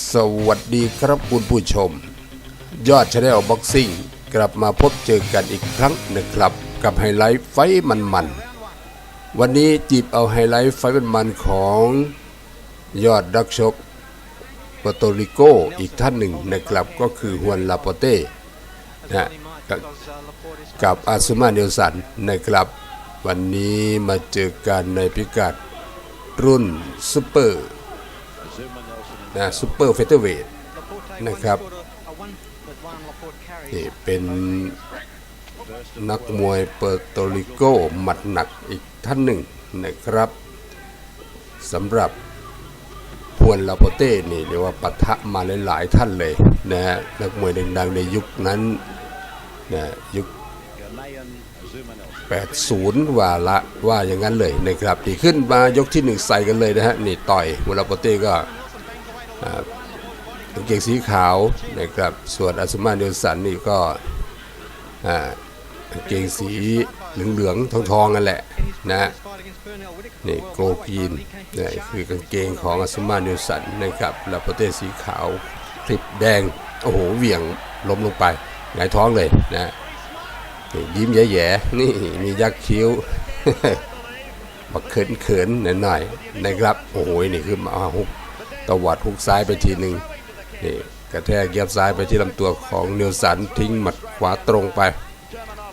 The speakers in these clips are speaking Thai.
สวัสดีครับคุณผู้ชม ยอดชาแนลบ็อกซิ่งกลับมาพบเจอกันอีกครั้งนะครับ กับไฮไลท์ไฟมันๆ วันนี้จีบเอาไฮไลท์ไฟมันๆของยอดดักชกปโตริโกอีกท่านหนึ่งนะครับก็คือฮวนลาโปเต้นะกับอาซุมาเนลสันนะครับ วันนี้มาเจอกันในพิกัดรุ่นซูเปอร์ นะซูเปอร์เฟเธอร์เวทนะครับนี่เป็นนักมวยเปอร์โตริโกหมัดหนักอีกท่านหนึ่งนะครับสำหรับพวนลาโปเต้นี่เรียกว่าปะทะมาหลายๆท่านเลยนะฮะนักมวยดังๆในยุคนั้นนะยุค 80 ว่าละว่าอย่างนั้นเลยนะครับที่ขึ้นมายกที่หนึ่งใส่กันเลยนะฮะนี่ต่อยมูลาโปเต้ก็ กางเกงสีขาวนะครับส่วนอาซุมาเนลสันนี่ก็กางเกงสีเหลืองๆทองๆกันแหละนะนี่โกลกีนนี่คือกางเกงของอาซุมาเนลสันนะครับลาโปเต้สีขาวคลิปแดงโอ้โหเหวี่ยงล้มลงไปหงายท้องเลยนะนยิ้มแย่ๆนี่มียักษ์คิ้วบักเขินเขินๆหน่อยๆนะครับ โอ้โหนี่คือมาฮุก ตวัดฮุกซ้ายไปทีหนึ่งนี่กระแทกเยียบซ้ายไปที่ลำตัวของเนลสันทิ้งหมัดขวาตรงไป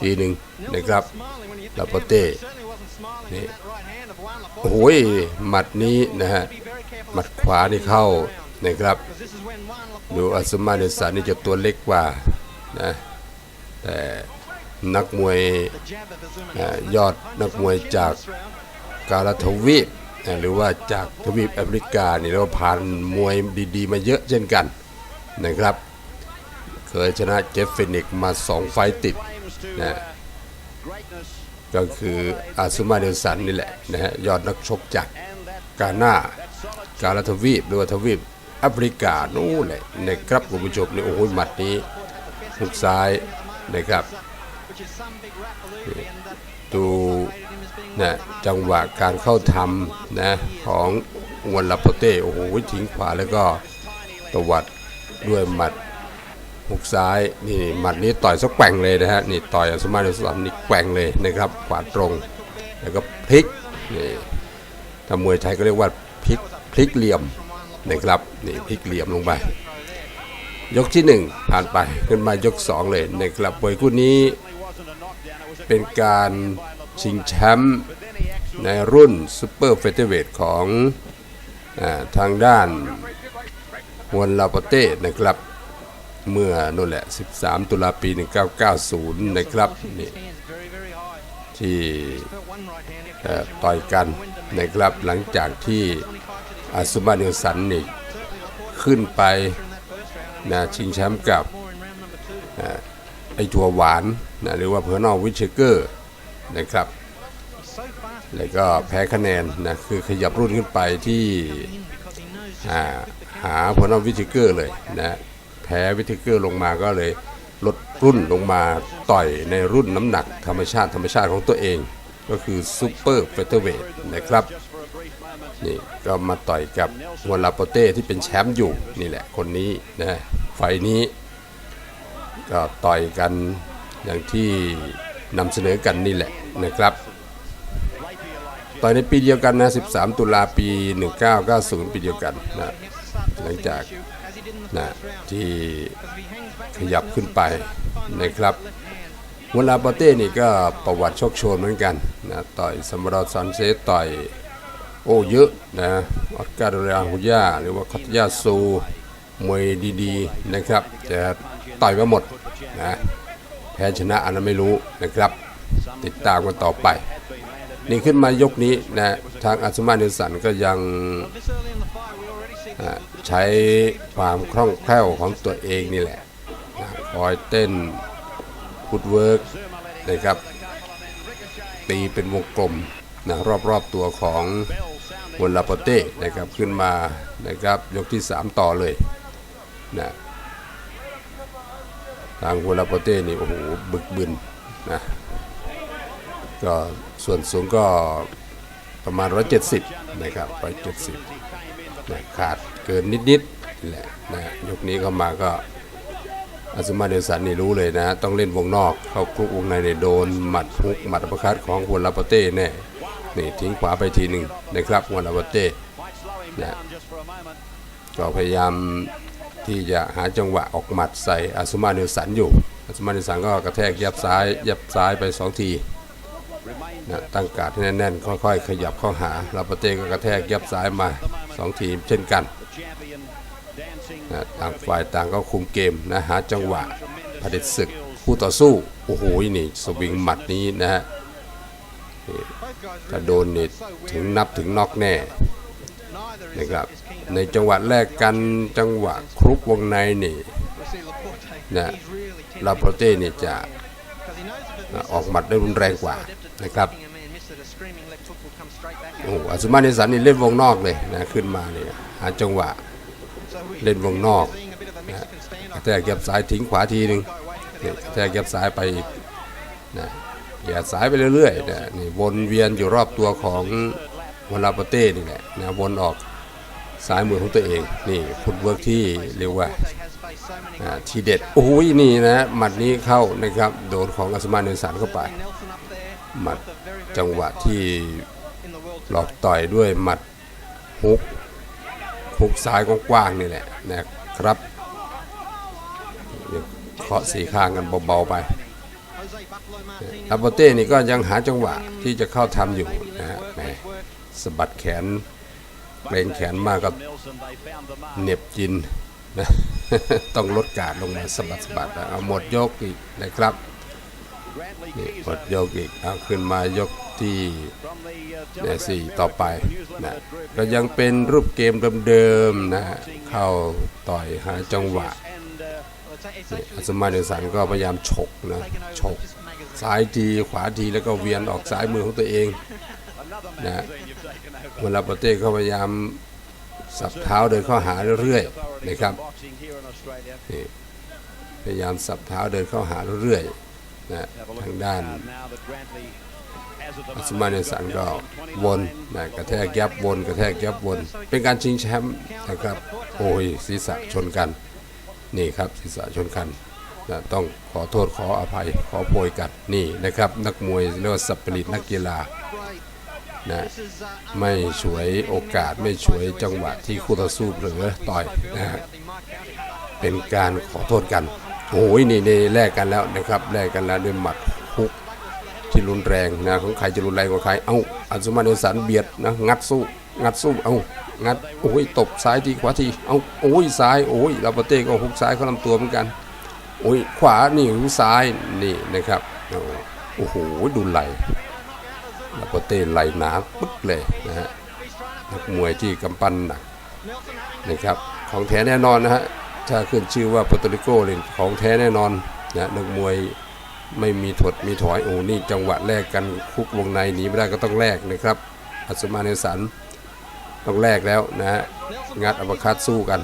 ทีหนึ่งนะครับลาโปเต้นี่โอ้โหหมัดนี้นะฮะหมัดขวานี่เข้านะครับ ดูอัสมาเนลสันนี่จะตัวเล็กกว่านะแต่นักมวยอยอดนักมวยจากกาลทวีป หรือว่าจากทวีปแอฟริกานี่เราผ่านมวยดีๆ มาเยอะเช่นกันนะครับ เคยชนะเจฟฟินิกมาสองไฟต์ติดนะก็คืออาซุมาเดลสันนี่แหละนะฮะยอดนักชกจากกาหน้ากาลทวีปหรือว่าทวีปแอฟริกานู่นแหละนะครับคุณผู้ชมนี่โอ้โหหมัดนี้หุกซ้ายนะครับดู นะจังหวะการเข้าทำนะของอวนลาโปเต้โอ้โหทิ้งขวาแล้วก็ตวัดด้วยหมัดหุกซ้ายนี่หมัดนี้ต่อยสักแกว่งเลยนะฮะนี่ต่อยอัสมาเดลสันนี่แกว่งเลยนะครับขวาตรง แล้วก็พลิกนี่ถ้ามวยไทยก็เรียกว่าพลิกพลิกเหลี่ยมนะครับนี่พลิกเหลี่ยมลงไป ยกที่หนึ่งผ่านไปขึ้นมายกสองเลยนะครับมวยคู่นี้เป็นการ ชิงแชมป์ในรุ่นซูเปอร์เฟเธอร์เวทของอทางด้านฮวนลาปเต้นะครับ เมื่อนั่นแหละ 13 ตุลาปี 1990 นะครับนี่ที่ต่อยกันนะครับหลังจากที่อาซุมาเนลสันนี่ขึ้นไปนะชิงแชมป์กับไอถั่วหวานนะหรือว่าเพอร์นอลวิชเกอร์ นะครับ แล้วก็แพ้คะแนนนะคือขยับรุ่นขึ้นไปที่หาพอร์นอลวิชเกอร์เลยนะแพ้วิชเกอร์ลงมาก็เลยลดรุ่นลงมาต่อยในรุ่นน้ำหนักธรรมชาติธรรมชาติของตัวเอง ก็คือซูเปอร์เฟเธอร์เวทนะครับนี่ก็มาต่อยกับวลาโปเต้ที่เป็นแชมป์อยู่นี่แหละคนนี้นะไฟล์นี้ก็ต่อยกันอย่างที่นำเสนอกันนี่แหละ นะครับต่อยในปีเดียวกันนะ 13 ตุลาปี 1990 ปีเดียวกันนะหลังจากนะที่ขยับขึ้นไปนะครับวลาปาเต้นี่ก็ประวัติโชคโชนเหมือนกันนะต่อยสมรอซันเซต่อยโอ้เยอะนะออสการ์ดเรอาฮุย่าหรือว่าคัตยาซูมวยดีๆนะครับ จะต่อยมาหมดนะแพ้ชนะอันนั้นไม่รู้นะครับ ติดตามกันต่อไป นี่ขึ้นมายกนี้นะทางอาซุมาเนลสันก็ยังใช้ความคล่องแคล่วของตัวเองนี่แหละคอยเต้นฟุตเวิร์กนะครับ ตีเป็นวงกลมนะรอบๆตัวของวลาปเต้นะครับขึ้นมานะครับยกที่ 3 ต่อเลยนะทางวลาปเต้นี่โอ้โหบึกบึนนะ ก็ส่วนสูงก็ประมาณ 170 นะครับ 170นะขาดเกินนิดๆนี่แหละนะยกนี้เข้ามาก็อาซุมาเดลสันนี่รู้เลยนะ ต้องเล่นวงนอก เข้ากลุกวงในเนี่ยโดนหมัดฮุกหมัดอัปร์คัดของฮวนลาปเต้แน่นี่ทิ้งขวาไปทีหนึ่งนะครับฮวนลาปเต้ Might slow him down just for a moment. ก็พยายามที่จะหาจังหวะออกหมัดใส่อาซุมาเนลสันอยู่อาซุมาเนลสันก็กระแทกยับซ้ายยับซ้ายไปสองที นะตั้งการ์ดให้แน่นๆ ค่อยๆ ขยับเข้าหาลาปเต้ก็กระแทกยับซ้ายมาสองทีมเช่นกันนะต่างฝ่ายต่างก็คุมเกมนะหาจังหวะผด็จศึกคู่ต่อสู้ โอ้โหนี่สวิงหมัดนี้นะฮะถ้าโดนนี่ถึงนับถึงน็อกแน่นะครับในจังหวะแรกกันจังหวะครุกวงในนี่นะลาโปเต้นี่จะออกหมัดได้รุนแรงกว่า นะครับโอ้โหอาซุมาเนสันนี่เล่นวงนอกเลยนะขึ้นมาเนี่ยหาจังหวะเล่นวงนอกนะกระแทกยับซ้ายทิ้งขวาทีหนึ่งนี่กระแทกยับซ้ายไปอีกนะอย่าสายไปเรื่อยๆนะนี่วนเวียนอยู่รอบตัวของวลาปเต้นี่แหละนะวนออกซ้ายมือของตัวเองนี่ฟุตเวิร์กที่เรียกว่าอ่าทีเด็ดโอ้ยนี่นะหมัดนี้เข้านะครับโดนของอัสมาเนสันเข้าไป หมัดจังหวะที่หลอกต่อยด้วยหมัดฮุกฮุกซ้ายกว้างๆนี่แหละนะครับเคาะสีข้างกันเบาๆไปอัปเปอเต้นี่ก็ยังหาจังหวะที่จะเข้าทำอยู่นะฮะแหมสะบัดแขนเกรงแขนมากก็ Nelson. They found the mark. เหน็บกินนะต้องลดการลงมาสะบัดสะบัดนะเอาหมดยกอีกนะครับ นี่ Keys หมดยกอีกเอาขึ้นมายกที่ from the uh, เนี่ย Telegraph สี่ต่อไป News นะ Limited group. ก็ยังเป็นรูปเกมเดิมๆนะเข้าต่อยหาจังหวะ And uh, นี่อัสมาเดลสันก็พยายามฉกนะฉกซ้ายทีขวาทีแล้วก็เวียนออกซ้ายมือของตัวเอง another นะ magazine you've taken over. เวลาปาเต้ก็พยายามสับเท้าเดินเข้าหาเรื่อยๆ Authorities นะครับ in boxing here in Australia. นี่พยายามสับเท้าเดินเข้าหาเรื่อยๆ นะทางด้านอัสมาเนสันก็วนนะกระแทกยับวนกระแทกยับวน เป็นการชิงแชมป์นะครับโอ้ยศีรษะชนกันนี่ครับศีรษะชนกันนะต้องขอโทษขออภัยขอโพยกันนี่นะครับ นักมวยเรียกว่าสัปริตนักกีฬานะไม่ฉวยโอกาสไม่ฉวยจังหวะที่คู่ต่อสู้เผลอต่อยนะเป็นการขอโทษกัน โอ้ยนี่นี่แลกกันแล้วนะครับแลกกันแล้วด้วยหมัดฮุกที่รุนแรงนะของใครจะรุนแรงกว่าใครเอ้าอัศมาเนสันเบียดนะงัดสู้งัดสู้เอ้างัดโอ้ยตบซ้ายทีขวาทีเอ้าโอ้ยซ้ายโอ้ยลาปเต้ก็ฮุกซ้ายเขาลำตัวเหมือนกันโอ้ยขวานี่ฮุกซ้ายนี่นะครับโอ้โหดูไหลลาปเต้ไหลหนาปึ๊กเลยนะฮะนักมวยที่กำปั้นหนักนะครับของแท้แน่นอนนะฮะ ถ้าขึ้นชื่อว่าปอร์โตริโกเลยของแท้แน่นอนนะนักมวยไม่มีถดมีถอยโอ้นี่จังหวะแรกกันคุกวงในหนีไม่ได้ก็ต้องแลกนะครับ อัศมาเนสันต้องแลกแล้วนะฮะงัดอัปคัดสู้กัน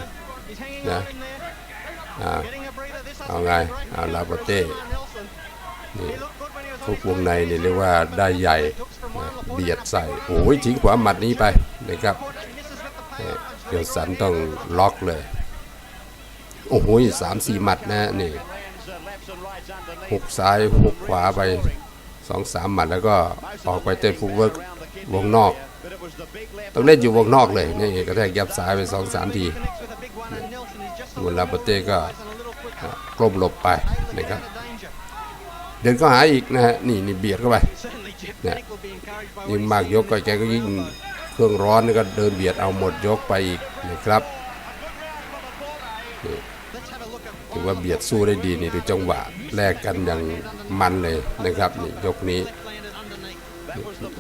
นะเอาไงเอาลาปเต้นี่คุกวงในนี่เรียกว่าได้ใหญ่เบียดใส่โอ้ยทิ้งขวาหมัดนี้ไปนะครับเนี่ยเดี๋ยวสันต้องล็อกเลย โอ้โหสามสี่หมัดนะนี่หกซ้ายหกขวาไปสองสามหมัดแล้วก็ออกไปเต้นฟุตเวิร์กวงนอก ต้องเล่นอยู่วงนอกเลยนี่กระแทกยับซ้ายไปสองสามทีมูลาปเต้ก็กลมหลบไปนะครับเดินเข้าหาอีกนะฮะนี่นี่เบียดเข้าไปเนี่ยยิ่งมากยกก็แกก็ยิ่งเครื่องร้อนนี่ก็เดินเบียดเอาหมดยกไปอีกนะครับนี่ ถือว่าเบียดสู้ได้ดีนี่ดูจังหวะแลกกันอย่างมันเลยนะครับนี่ยกนี้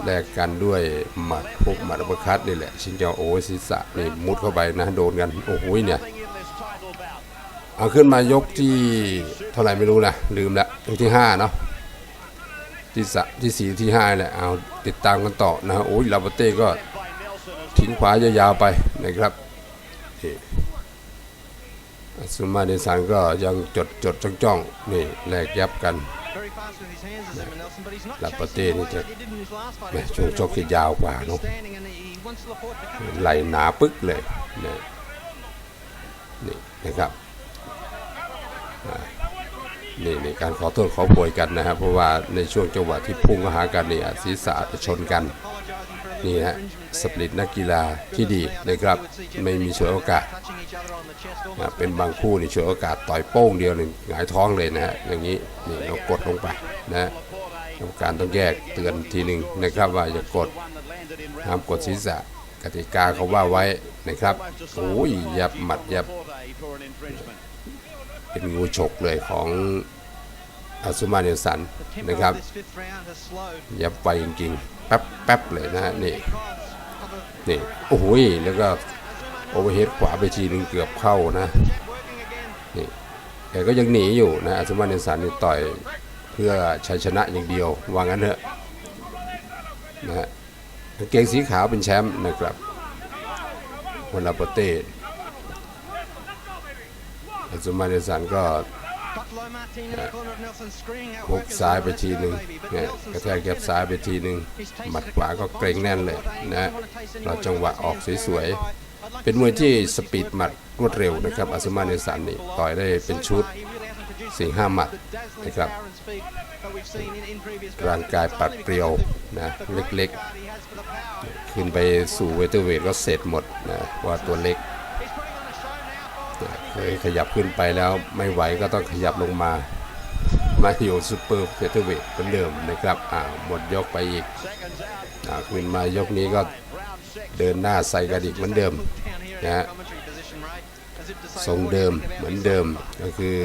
แลกกันด้วยหมัดพวกหมัดอัปร์คัตนี่แหละ ชิงเจ้าโอ้ยศีรษะนี่มุดเข้าไปนะโดนกันโอ้โหเนี่ยเอาขึ้นมายกที่เท่าไหร่ไม่รู้นะลืมละยกที่ห้าเนาะที่สะที่สี่ที่ห้าแหละเอาติดตามกันต่อนะฮะโอ้ยลาบเต้ก็ทิ้งขวายาวๆไปนะครับนี่ สมาเดซันก็ยังจดจดจ้องจ้องๆนี่แลกยับกันลาปาเต้นี่จะแหม่ช่วงชกที่ยาวกว่าเนาะไหลหนาปึ๊กเลยนะนะครับอ่านี่ในการขอโทษขอโพยกันนะครับ เพราะว่าในช่วงจังหวะที่พุ่งเข้าหากันเนี่ยศีรษะจะชนกัน นี่ฮะสปริตนักกีฬาที่ดีนะครับไม่มีฉวยโอกาสนะเป็นบางคู่นี่ฉวยโอกาสต่อยโป้งเดียวหนึ่งหงายท้องเลยนะฮะอย่างนี้นี่เรากดลงไปนะกรรมการต้องแยกเตือนทีหนึ่งนะครับว่าอย่ากดห้ามกดศีรษะกติกาเขาว่าไว้นะครับโอ้ยยับหมัดยับเป็นงูฉกเลยของ อาซุมาเนลสันนะครับอยับไปจริงๆ แป๊บแป๊บเลยนะฮะนี่นี่โอ้โหยแล้วก็โอเวอร์เฮดขวาไปทีนึงเกือบเข้านะนี่แกก็ยังหนีอยู่นะอาซุมาเนสันนี่ต่อยเพื่อชัยชนะอย่างเดียวว่างั้นเถอะนะฮะกางเกงสีขาวเป็นแชมป์นะครับวันลาปเต้อาซุมาเนสันก็ ฮุกซ้ายไปทีหนึ่งเนี่ยกระแทกแก็บซ้ายไปทีหนึ่งหมัดขวาก็เกรงแน่นเลยนะเราจังหวะออกสวยๆ เป็นมวยที่สปีดหมัดรวดเร็วนะครับอาซุมาเนสันนี่ต่อยได้เป็นชุดสี่ห้าหมัดนะครับ ร่างกายปัดเปรียวนะเล็กๆ ขึ้นไปสู่เวเตอร์เวทก็เสร็จหมดนะว่าตัวเล็กนะเคย ขยับขึ้นไปแล้วไม่ไหวก็ต้องขยับลงมา มาอยู่ซูเปอร์เวเตอร์เวทเหมือนเดิมนะครับอ่าหมดยกไปอีกอ่าขึ้นมายกนี้ก็เดินหน้าใส่กระดิกเหมือนเดิมนะฮะทรงเดิมเหมือนเดิมก็คือ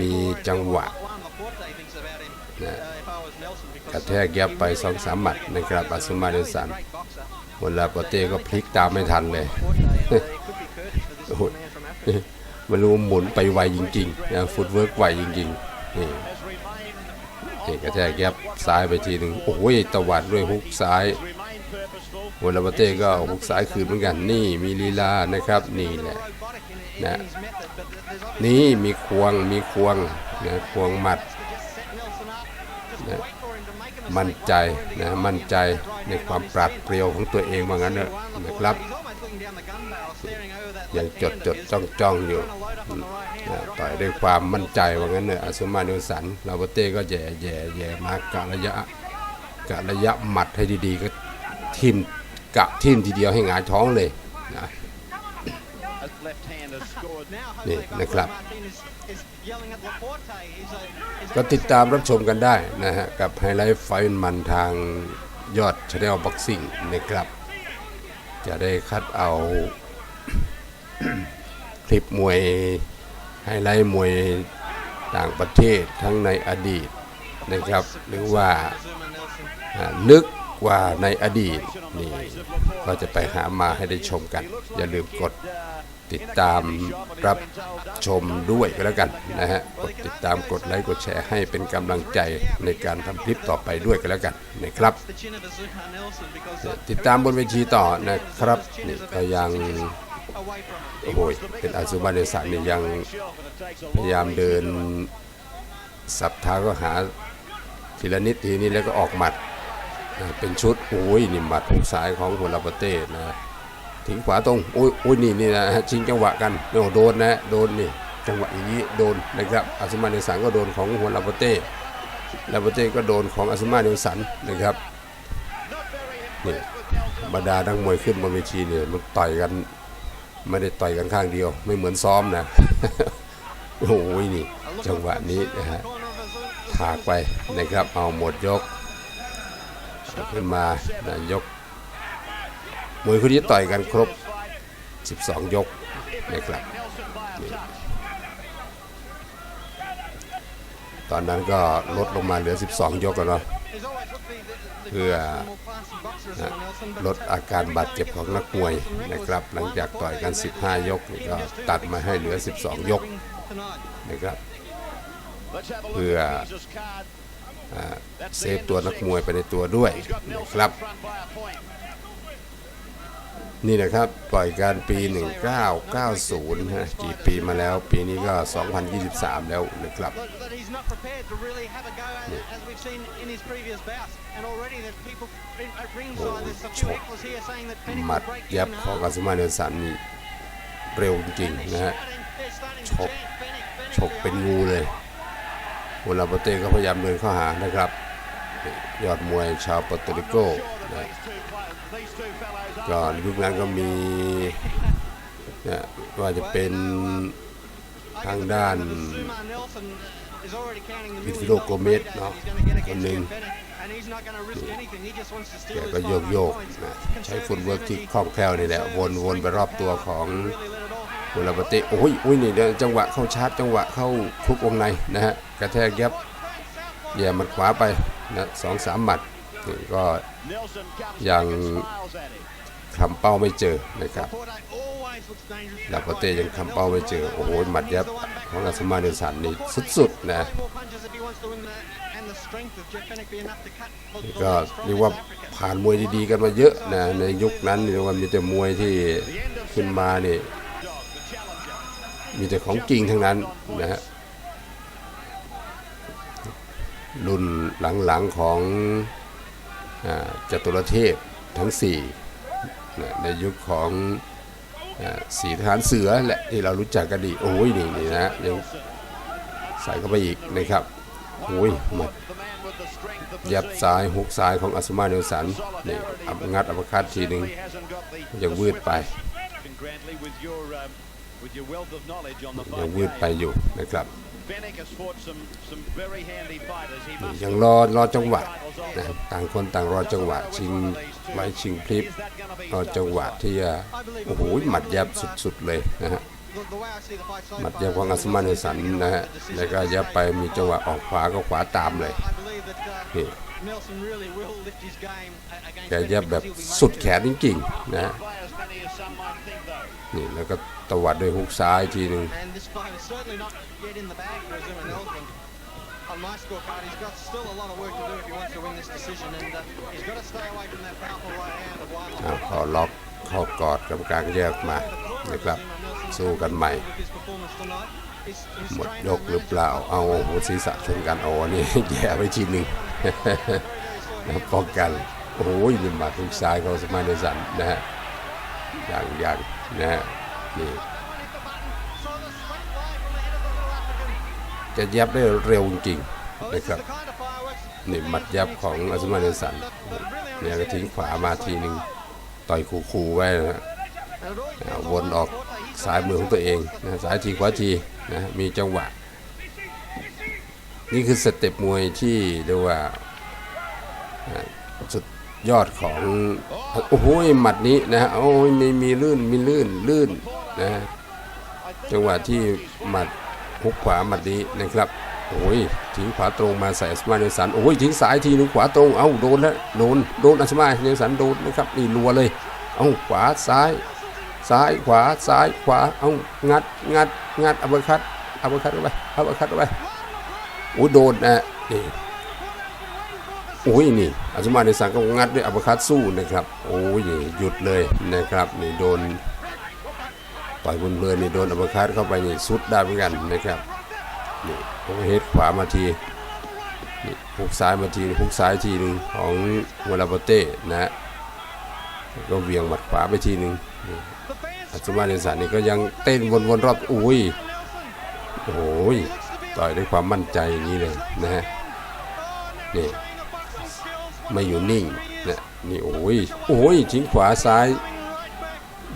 มีจังหวะนะกระแทกยับไปสองสามหมัดนะครับอาซุมาเดสันหมดลาปเต้ก็พลิกตามไม่ทันเลย ไม่รู้หมุนไปไวจริงๆนะฟุตเวิร์กไวจริงๆนี่นี่กระแทกยับซ้ายไปทีหนึ่งโอ้โหตวัดด้วยฮุกซ้ายวันลาบาเต้ก็ฮุกซ้ายคืนเหมือนกันนี่มีลีลานะครับนี่แหละนะนี่มีควงมีควงนะควงหมัดนะมั่นใจนะมั่นใจในความปราดเปรียวของตัวเองว่างั้นเถอะนะครับ ยังจดจดจ้องจ้องอยู่ต่อยด้วยความมั่นใจว่างั้นเนอะอาซุมาเนลสันลาโบเต้ก็แย่แย่แย่มากะระยะกะระยะหมัดให้ดีๆ ก็ทิมกะทิมทีเดียวให้หงายท้องเลยนะนี่นะครับ ก็ติดตามรับชมกันได้นะฮะ กับไฮไลท์ไฟท์มันทางยอดชาแนลบ็อกซิ่งนะครับ จะได้คัดเอา คลิปมวยไฮไลท์มวยต่างประเทศทั้งในอดีตนะครับ หรือว่าอ่าลึกกว่าในอดีตนี่ก็จะไปหามาให้ได้ชมกัน อย่าลืมกดติดตามรับชมด้วยก็แล้วกันนะฮะกดติดตามกดไลค์กดแชร์ให้เป็นกำลังใจในการทำคลิปต่อไปด้วยก็แล้วกันนะครับ ติดตามบนเวทีต่อนะครับนี่ก็ยัง โอ้โหเป็นอาซุบาเนสะนี่ยังพยายามเดินสับเท้าก็หาทีละนิดทีนี้แล้วก็ออกหมัดเป็นชุดโอ้ยนี่หมัดทางซ้ายของหัวลาปเต้นะทิ้งขวาตรงโอ้ยโอ้ยนี่นี่นะชิงจังหวะกันโอ้โดนนะโดนนี่จังหวะอย่างนี้โดนนะครับอาซุมาเนสันก็โดนของหัวลาปเต้ลาปเต้ก็โดนของอาซุมาเนสันนะครับนี่ธรรดานักมวยขึ้นบนเวทีเนี่ยมันต่อยกัน ไม่ได้ต่อยกันข้างเดียว ไม่เหมือนซ้อมนะโอ้ยนี่จังหวะนี้นะฮะถากไปนะครับเอาหมดยก ขึ้นมานะยกมวยคู่นี้ต่อยกันครบ 12 ยกนะครับตอนนั้นก็ลดลงมาเหลือ 12 ยกแล้วเนาะ พื่อลดอาการบาดเจ็บของนักมวยนะครับ หลังจากต่อยกัน 15 ยกก็ตัดมาให้เหลือ 12 ยกนะครับ เพื่อเซฟตัวนักมวยไปในตัวด้วยนะครับ นี่นะครับปล่อยการปี 1990ฮะกี่ปีมาแล้วปีนี้ก็ 2023 แล้วนะครับโอ้โหชกหมัดยับของอาซุมาเนลสันนี่เร็วจริงๆนะฮะฉกฉกเป็นงูเลยวลาโปเต้ก็พยายามเดินเข้าหานะครับนี่ยอดมวยชาวปอร์โตริโกนะ ก็ในยุคนั้นก็มีนะว่าจะเป็นทางด้านวิทโลโกเมสเนาะคนหนึ่งแกก็โยกโยกนะใช้ฟุตเวิร์กที่คล่องแคล่วนในแหละวนวนไปรอบตัวของคุกุณลาปเต้โอ้ยโอ้ยนี่เดี๋ยจังหวะเข้าชาร์จจังหวะเข้าคุกวงในนะฮะกระแทกยับแย่หมัดขวาไปนะสองสามหมัดนี่ก็ยัง คำเป้าไม่เจอนะครับลาโปเต้ยังคำเป้าเป้าไม่เจอ โอ้โห หมัดยับของอาสมาเดสันนี่สุดๆนะก็เรียกว่าผ่านมวยดีๆกันมาเยอะนะ ในยุคนั้นเรียกว่ามีแต่มวยที่ขึ้นมานี่ มีแต่ของจริงทั้งนั้นนะฮะ รุ่นหลังๆของอ่าจตุรเทพทั้งสี่ ในยุคของอ่าสีทหารเสือแหละที่เรารู้จักกันดีโอ้ยนี่นี่นะยังใส่เข้าไปอีกนะครับโอ้ยหมัดยับซ้ายหุกซ้ายของอัสมาเนลสันนี่อับงัดอัปคัดทีหนึ่งยังวืดไปยังวืดไปอยู่นะครับนี่ ยังรอรอจังหวะนะต่างคนต่างรอจังหวะชิงไว้ชิงพลิบรอจังหวะที่จะโอ้โหหมัดยับสุดๆเลยนะฮะหมัดยับของอัสมาเนลสันนะฮะแล้วก็ยับไปมีจังหวะออกขวาก็ขวาตามเลยนี่แกแกยัยับบแบแบบบสุสุดดแขแขนนจริงๆนะฮะ นี่แล้วก็ตวัดด้วยฮุกซ้ายทีหนึ่ง On my scorecard, he's got still a lot of work to do if he wants to win this decision, and uh, he's got to stay away from that powerful right hand of Wilder. อ่าพอล็อกเข้ากอดกรรมการก็แยกมานะครับสู้กันใหม่ หมดยกหรือเปล่า เอาหัวศีรษะชนกันเอาอันนี่แย่ไปทีหนึ่งนะป้องกัน โอ้ยนี่หมัดทุกซ้ายของสมาเนสันนะฮะ อย่างอย่างนะฮะนี่จะยับได้เร็วจริงนะครับนี่หมัดยับของอัสมาเนสันเนี่ยก็ทิ้งขวามาทีหนึ่งต่อยขู่ๆไว้นะฮะวนออกซ้ายมือของตัวเองนะซ้ายทีขวาทีนะมีจังหวะ นี่คือสเต็ปมวยที่เรียกว่า ยอดของโอ้โหหมัดนี้นะฮะโอ้ยมีมีลื่นมีลื่นลื่นนะจังหวะที่หมัดฮุกขวาหมัดนี้นะครับโอ้ยทิ้งขวาตรงมาใส่อัสมาเนสันโอ้ยทิ้งซ้ายทีนึงขวาตรงเอ้าโดนแล้วโดนโดนอัสมาเนสันโดนนะครับนี่รัวเลยเอ้าขวาซ้าย ซ้ายขวาซ้ายขวาเอ้างัดงัดงัดอัปเปอร์คัตอัปเปอร์คัตเข้าไปอัปเปอร์คัตเข้าไปโอ้โดนนะนี่ โอ้ยนี่อัสมาเนลสันก็งัดด้วยอัปคัตสู้นะครับ โอ้ยหยุดเลยนะครับนี่โดนต่อยบนเบอร์นี่โดนอัปคัตเข้าไปนี่สุดได้เหมือนกันนะครับนี่โอเวอร์เฮดขวามาทีนี่พุกซ้ายมาทีพุกซ้ายทีหนึ่งของวลาโบเต้นะแล้วก็เวียงหมัดขวาไปทีหนึ่งนี่อัศมาเนสันนี่ก็ยังเต้นวนๆรอบอุ้ยโอ้ยต่อยด้วยความมั่นใจอย่างนี้เลยนะฮะนี่ ไม่อยู่นิ่งนะนี่โอ้ยโอ้ยทิ้งขวาซ้าย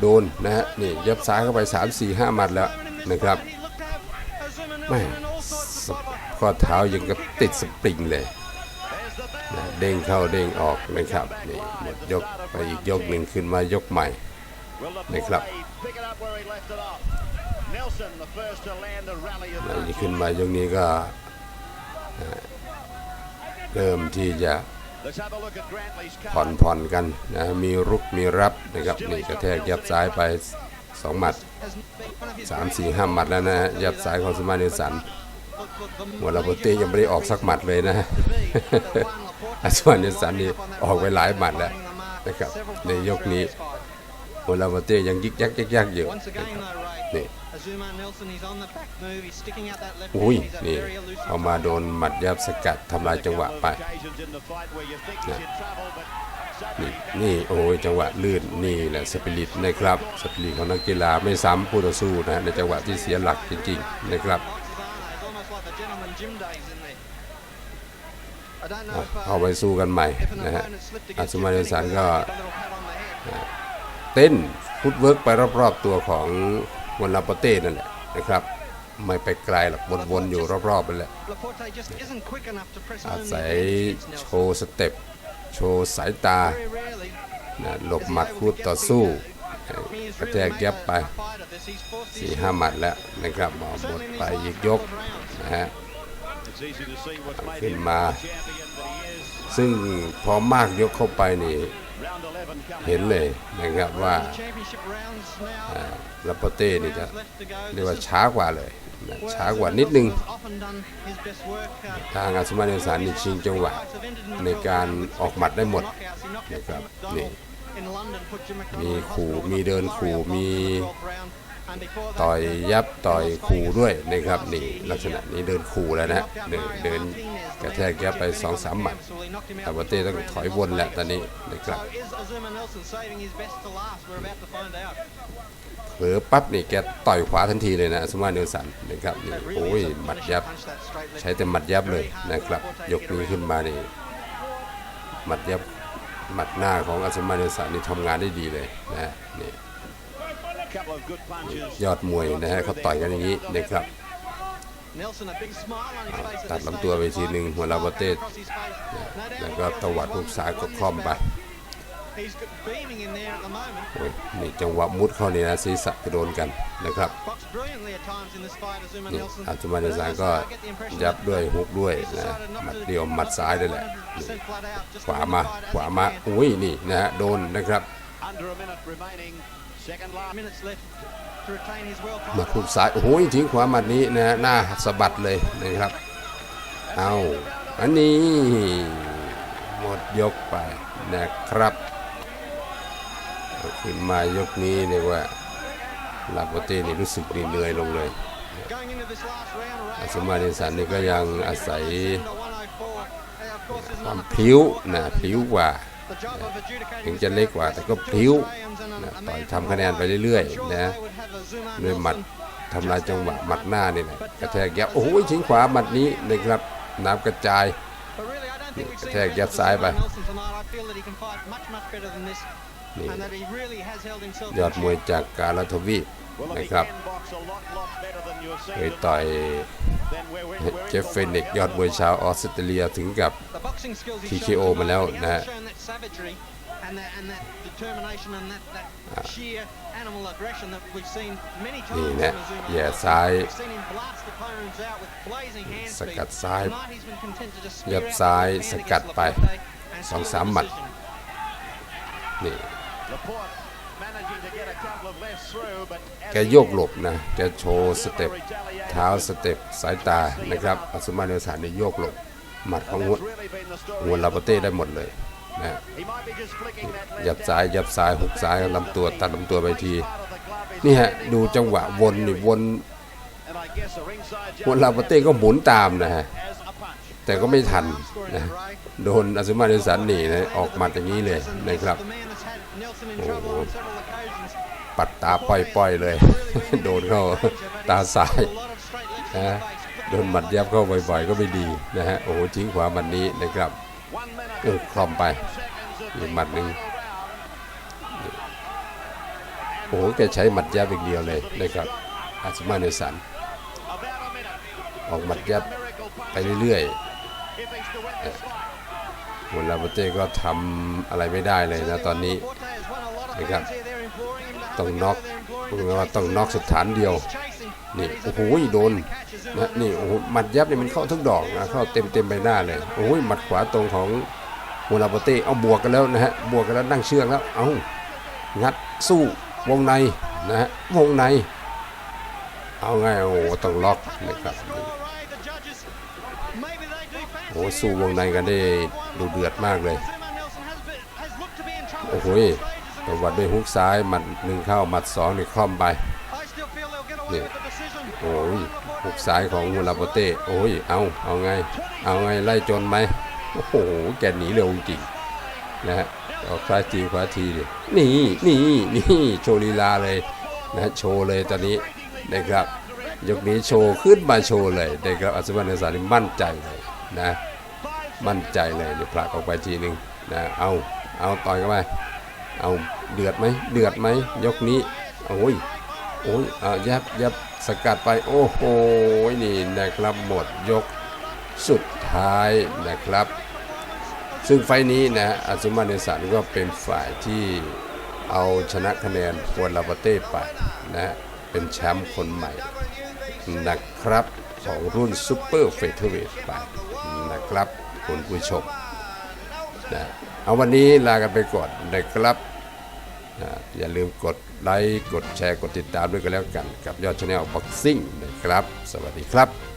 โดนนะฮะนี่ยับซ้ายเข้าไป 3 4 5หมัดแล้วนะครับแม่ข้อเท้ายังกับติดสปริงเลยนะเด้งเข้าเด้งออกนะครับนี่หมดยกไปอีกยกหนึ่งขึ้นมายกใหม่นะครับนี่ขึ้นมายกนี้ก็เริ่มที่จะ ผ่อนผ่อนกันนะมีรุกมีรับนะครับนี่กระแทกยับซ้ายไปสองหมัดสามสี่ห้าหมัดแล้วนะฮะยับซ้ายของสมาเนลสันวลาโปเต้ยังไม่ได้ออกสักหมัดเลยนะอัศวรรณสันนี่ออกไปหลายหมัดแล้วนะครับในยกนี้วลาโปเต้ยังยิกยักยิกยักอยู่ Once again, นะครับ though, Ray, นี่ Azuma Nelson, he's on the back move. He's sticking out that left อุ้ย hand. He's a นี่ very elusive เข้ามาโดนหมัดยับสกัดทำลายจังหวะไปนะนี่นี่โอ้ยจังหวะลื่นนี่แหละสปิริตนะครับสปิริตของนักกีฬาไม่ซ้ำผู้ต่อสู้นะในจังหวะที่เสียหลักจริงๆนะครับ Boxes Arne is almost like the gentleman gym days, isn't he? I don't know if, uh, เข้าไปสู้กันใหม่ if an นะฮะ opponent slipped against อัศมา him, เน I think สัน he's ก็ got a little pat on the head. เต้นฟุตเวิร์กไปรอบๆตัวของ วนลาปเต้นั่นแหละนะครับ ไม่ไปไกลหรอกวนๆอยู่รอบๆไปแหละอาศัยโชว์สเต็ปโชว์สายตาหลบหมัดคู่ต่อสู้กระแทกแยับไปสี่ห้าหมัดแล้วนะครับหมดไปอีกยกนะฮะขึ้นมา ซึ่งพอมากยกเข้าไปนี่ เห็นเลยนะครับว่าลาปเต้นี่จะเรียกว่าช้ากว่าเลยนะช้ากว่านิดนึง ทางอาสมาเนลสารนี่ชิงจังหวะในการออกหมัดได้หมดนะครับนี่มีขู่มีเดินขู่มี ต่อยยับต่อยขู่ด้วยนะครับนี่ลักษณะนี้เดินขู่แล้วนะเดินเดินกระแทกยับไปสองสามหมัดแต่ว่าเต้ต้องถอยวนแหล้วตอนนี้นะครับเผลอปั๊บนี่แกต่อยขวาทันทีเลยนะสมาเนลสันนะครับนี่โอ้ยหมัดยับใช้แต่หมัดยับเลยนะครับยกนี้ขึ้นมานี่หมัดยับหมัดหน้าของอัศมาเนลสันนี่ทำงานได้ดีเลยนะนี่ ยอดมวยนะฮะเขาต่อยกันอย่างนี้นะครับตัดลำตัวไปทีหนึ่งหัวลาบาเต้แล้วก็ตวัดลูกซ้ายก็คล่อมไปโอ้ยนี่จังหวะมุดเข้านี่นะศีรษะกระโดนกันนะครับนี่อัศมาเนลสันก็ยับด้วยฮุกด้วยนะหมัดเดียวหมัดซ้ายด้วยแหละนี่ขวามาขวามาอุ้ยนี่นะฮะโดนนะครับ Under a minute remaining. Second last. minutes left to retain his world หมัด title. หุกซ้ายโอ้โหทิ้งขวาหมัดนี้นะฮะหน้าสะบัดเลยนะครับ เอาอันนี้หมดยกไปนะครับเอาขึ้นมายกนี้เรียกว่าลาโปเต้นี่รู้สึกเหนื่อยๆลงเลย Going into this last round, Ray, อาสมาเนสันนี่ก็ยังอาศัย under 104. Now, of course, there's ความ another พลิ้วนะพลิ้วกว่า ถึงจะเล็กกว่าแต่ก็พิ้วนะต่อยทำคะแนนไปเรื่อยๆนะด้วยหมัดทำลายจังหวะหมัดหน้านี่แหละกระแทกยับโอ้โหชิงขวาหมัดนี้นะครับน้ำกระจายกระแทกยับซ้ายไปนี่ยอดมวยจากการลทวีนะครับเคยต่อย เจฟเฟนิกยอดมวยชาวออสเตรเลียถึงกับ TKO มาแล้วนะฮะนี่นะแย่ซ้าย สกัดซ้ายยับซ้ายสกัดไปสองสามหมัดนี่ แกโยกหลบนะแกโชว์สเต็ปเท้าสเต็ปสายตานะครับอัศมาเนลสันนี่โยกหลบหมัดของหัวหัวลาปเต้ได้หมดเลยนะยับซ้ายยับซ้ายหุกซ้ายลำตัวตัดลำตัวไปทีนี่ฮะดูจังหวะวนนี่วนหัวลาปเต้ก็หมุนตามนะฮะแต่ก็ไม่ทันนะโดนอัศมาเนสันหนีนะออกหมัดอย่างนี้เลยนะครับ is the ปัดตาปล่อยๆเลย โดนเข้าตาซ้ายนะโดนหมัดยับเข้าบ่อยๆ ก็ไม่ดีนะฮะ โอ้โหทิ้งขวาหมัดนี้นะครับเออคล่อมไปอีกหมัดหนึ่งโอ้โหแกใช้หมัดยับอีกเดียวเลยนะครับอัศมาเนสันออกหมัดยับไปเรื่อยๆหัวลาปเต้ก็ทำอะไรไม่ได้เลยนะตอนนี้นะครับ ต้องน็อกว่าต้องน็อกสถานเดียวนี่โอ้โหโดนนะนี่โอ้โหหมัดยับเนี่ยมันเข้าทุกดอกนะเข้าเต็มเต็มใบหน้าเลยโอ้โหหมัดขวาตรงของมูลาปเต้เอาบวกกันแล้วนะฮะบวกกันแล้วนั่งเชือกแล้วเอางัดสู้วงในนะฮะวงใน เอาไงโอ้โหต้องล็อกนะครับโอ้โหสู้วงในกันได้ดูเดือดมากเลยโอ้โห ตวัดด้วยฮุกซ้ายหมัดหนึ่งเข้าหมัดสองนี่คล่อมไป I still feel they'll get away Yeah. with the decision. โอ้ยฮุกซ้ายของมูลาปเต้โอ้ยเอาเอาไง เอาไงไล่จนไหมโอ้โหแกหนีเร็วจริงนะฮะออกซ้าทีขวาทีดินี่นี่นี่โชว์ลีลาเลยนะโชว์เลยตอนนี้นะครับยกนี้โชว์ขึ้นมาโชว์เลยนะครับอัศวินเนสานี่มั่นใจเลยนะมั่นใจเลยเดี๋ยวผลักออกไปทีหนึ่งนะเอาเอาต่อยเข้าไปเอา เดือดไหมเดือดไหมยกนี้โอ้ยโอ้ยอ่ายับยับสกัดไปโอ้โหนี่นะครับหมดยกสุดท้ายนะครับ ซึ่งไฟล์นี้นะอาซุมาเนสันก็เป็นฝ่ายที่เอาชนะคะแนนวอลลาปาเต้ไปนะเป็นแชมป์คนใหม่นะครับของรุ่นซูเปอร์เฟเธอร์เวทไปนะครับคุณผู้ชมนะเอาวันนี้ลากันไปก่อนนะครับ อย่าลืมกดไลค์ กดแชร์ กดติดตามด้วยกันแล้วกัน กับยอดชาแนลบ็อกซิ่งนะครับ สวัสดีครับ